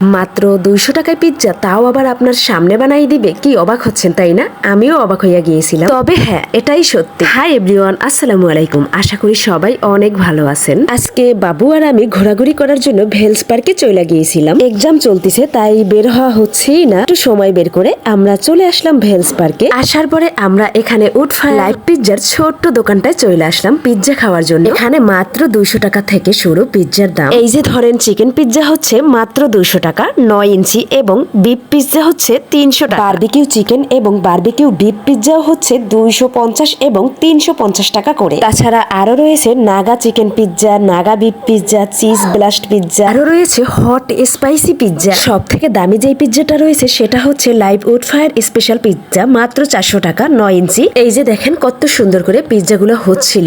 মাত্র দুইশো টাকায় পিৎজা তাও আবার আপনার সামনে বানাই দিবে? কি অবাক হচ্ছেন, তাই না? আমিও অবাক হইয়া গিয়েছিলাম। তবে হ্যাঁ এটাই সত্যি। হাই এভরিওয়ান আসসালামু আলাইকুম। আশা করি সবাই অনেক ভালো আছেন। আজকে বাবু আর আমি ঘোরাঘুরি করার জন্য ভেলস পার্কে চলে গিয়েছিলাম। এক্সাম চলতেছে, তাই বের হওয়া হচ্ছেই না। একটু সময় বের করে আমরা চলে আসলাম ভেলস পার্কে। আসার পরে আমরা এখানে উডফায়ার লাইভ পিৎজার ছোট্ট দোকানটায় চলে আসলাম পিৎজা খাওয়ার জন্য। এখানে মাত্র দুইশো টাকা থেকে শুরু পিৎজার দাম। এই যে ধরেন চিকেন পিৎজা হচ্ছে মাত্র দুইশো টাকা। নয় ইঞ্চি এবং বিফ পিৎজা হচ্ছে তিনশো টাকা। বারবিকিউ চিকেন এবং বারবিকিউ বিফ পিৎজাও হচ্ছে দুইশো পঞ্চাশ এবং তিনশো পঞ্চাশ টাকা করে। তাছাড়া আরও রয়েছে Naga chicken pizza Naga beef pizza cheese blast pizza আরও রয়েছে হট স্পাইসি পিৎজা সব থেকে দামি যেই পিৎজাটা রয়েছে সেটা হচ্ছে live wood fire special pizza মাত্র চারশো টাকা নয় ইঞ্চি। এই যে দেখেন কত সুন্দর করে পিৎজাগুলো হচ্ছিল।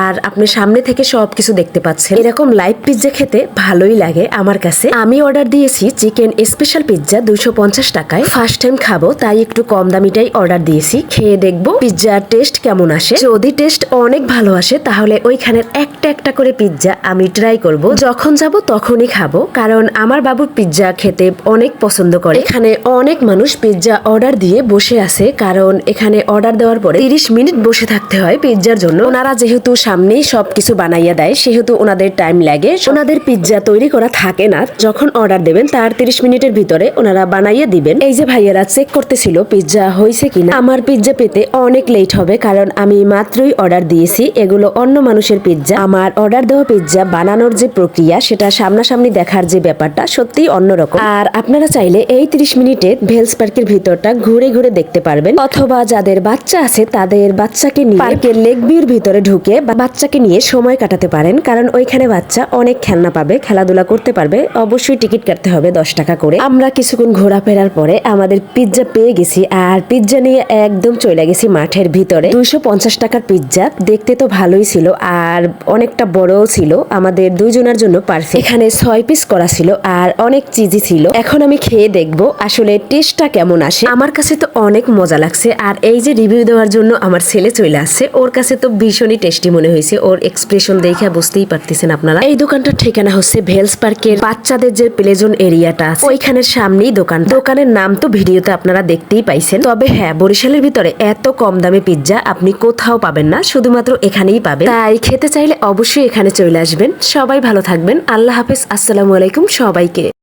আর আপনি সামনে থেকে সবকিছু দেখতে পাচ্ছেন। এরকম লাইভ পিৎজা খেতে ভালোই লাগে আমার কাছে। আমি অর্ডার দিয়েছি চিকেন স্পেশাল পিৎজা দুইশো পঞ্চাশ টাকায়। ফার্স্ট টাইম খাব, তাই একটু কম দামিটাই অর্ডার দিয়েছি। খেয়ে দেখব পিৎজার টেস্ট কেমন আসে। যদি টেস্ট অনেক ভালো আসে, তাহলে ওইখানের একটা একটা করে পিৎজা আমি ট্রাই করব। যখন যাব, তখনই খাব। কারণ আমার বাবুর পিৎজা খেতে অনেক পছন্দ করে। এখানে অনেক মানুষ পিৎজা অর্ডার দিয়ে বসে আছে। কারণ এখানে অর্ডার দেওয়ার পরে তিরিশ মিনিট বসে থাকতে হয় পিৎজার জন্য। ওনারা যেহেতু সামনেই সবকিছু বানাইয়া দেয়, সেহেতু ওনাদের টাইম লাগে। ওনাদের পিৎজা তৈরি করা থাকে না। যখন অর্ডার দেবেন তার তিরিশ মিনিটের ভিতরে ওনারা বানাইয়ে দিবেন। এই যে ভাইয়েরা চেক করতেছিল পিৎজা হয়েছে কিনা। আমার পিৎজা পেতে অনেক লেট হবে, কারণ আমি মাত্রই অর্ডার দিয়েছি। এগুলো অন্য মানুষের পিৎজা আমার অর্ডার দেওয়া পিৎজা বানানোর যে প্রক্রিয়া, সেটা সামনাসামনি দেখার যে ব্যাপারটা, সত্যিই অন্যরকম। আর আপনারা চাইলে এই তিরিশ মিনিটে ভেলস পার্কের ভিতরটা ঘুরে ঘুরে দেখতে পারবেন। অথবা যাদের বাচ্চা আছে, তাদের বাচ্চাকে নিয়ে পার্কের লেক ভিউর ভিতরে ঢুকে বাচ্চাকে নিয়ে সময় কাটাতে পারেন। কারণ ওইখানে বাচ্চা অনেক খেলনা পাবে, খেলাধুলা করতে পারবে। অবশ্যই টিকিট কাটতে হবে। দশ টাকা করে। আমরা কিছুক্ষণ ঘোরাফেরার পরে আমাদের পিৎজা পেয়ে গেছি আর পিৎজা নিয়ে একদম চলে গেছি মাঠের ভিতরে। দুইশো পঞ্চাশ টাকার পিৎজা দেখতে তো ভালোই ছিল আর অনেকটা বড়ও ছিল। আমাদের দুইজনের জন্য পারফেক্ট এখানে ছয় পিস করা ছিল আর অনেক চিজি ছিল। এখন আমি খেয়ে দেখব আসলে টেস্টটা কেমন আসে। আমার কাছে তো অনেক মজা লাগছে আর এই যে রিভিউ দেওয়ার জন্য আমার ছেলে চলে আসছে। ওর কাছে তো ভীষণই টেস্টি মনে হয়েছে। ওর এক্সপ্রেশন দেখে বুঝতেই পারতেছেন আপনারা। এই দোকানটার ঠিকানা হচ্ছে ভেলস পার্কের বাচ্চাদের যে প্লেজন এরিয়াটা আছে। ওইখানের সামনেই দোকান। দোকানের নাম তো ভিডিওতে আপনারা দেখতেই পাইছেন। তবে হ্যাঁ বরিশালের ভিতরে এত কম দামে পিৎজা আপনি কোথাও পাবেন না, শুধুমাত্র এখানেই পাবেন। তাই খেতে চাইলে অবশ্যই এখানে চলে আসবেন। সবাই ভালো থাকবেন। আল্লাহ হাফেজ। আসসালামু আলাইকুম সবাইকে।